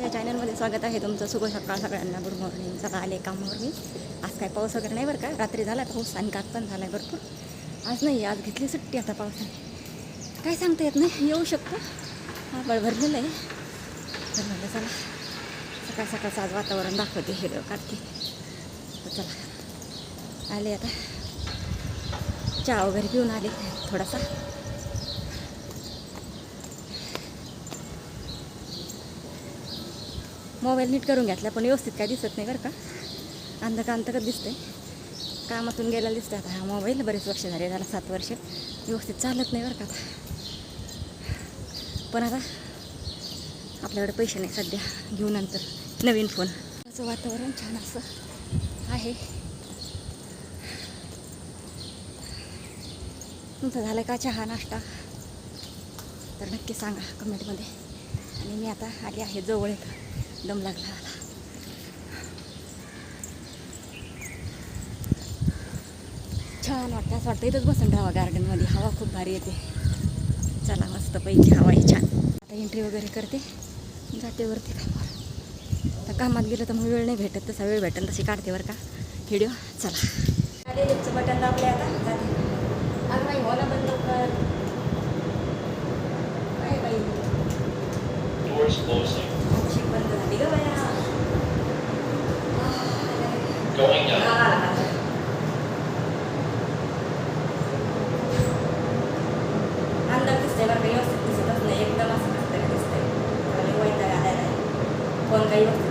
माझ्या चॅनलमध्ये स्वागत आहे. तुमचं शुभ सकाळ सगळ्यांना. Good morning. सकाळ आले कामावर मी आज काय पाऊस वगैरे नाही बरं का? रात्री झाला पाऊस आणि कात पण झाला आहे भरपूर. आज नाही आज घेतली सुट्टी आता पावसाने काय सांगता येत नाही? येऊ शकतो. हा बळ भरलेलं आहे. तर म्हटलं चला. सकाळ सकाळचं आज वातावरण दाखवते हे काढते तर चला. आले आता. चहा वगैरे पिऊन आले. थोडासा. मोबाईल नीट करून घेतला पण व्यवस्थित काय दिसत नाही बरं का. अंधका अंधकच दिसतंय. कामातून गेलेला दिसतं आता हा मोबाईल बरेच वर्ष झाले झाला सात वर्ष. व्यवस्थित चालत नाही बरं का आता. पण आता आपल्याकडे पैसे नाही सध्या घेऊ नंतर. नवीन फोन. असं वातावरण छान असं आहे. तुमचं झालं का चहा नाश्ता? तर नक्की सांगा कमेंटमध्ये. आणि मी आता आली आहे जवळ येतं दम लागला. मला छान वाटतं असं वाटतं. इथंच बसून राहावा गार्डनमध्ये हवा खूप भारी येते. चला मस्त पैकी हवा आहे छान. आता एंट्री वगैरे करते. जाते वरती कामावर. आता कामात गेलं तर मग वेळ नाही भेटत. तसा वेळ भेटेल तशी काढते बरं का. व्हिडिओ चला. लिफ्टचं बटन दाबले आता. जाते. अगं बाई हो ना बंद कर. काय बाई? 欢迎。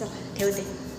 चला ठेवते.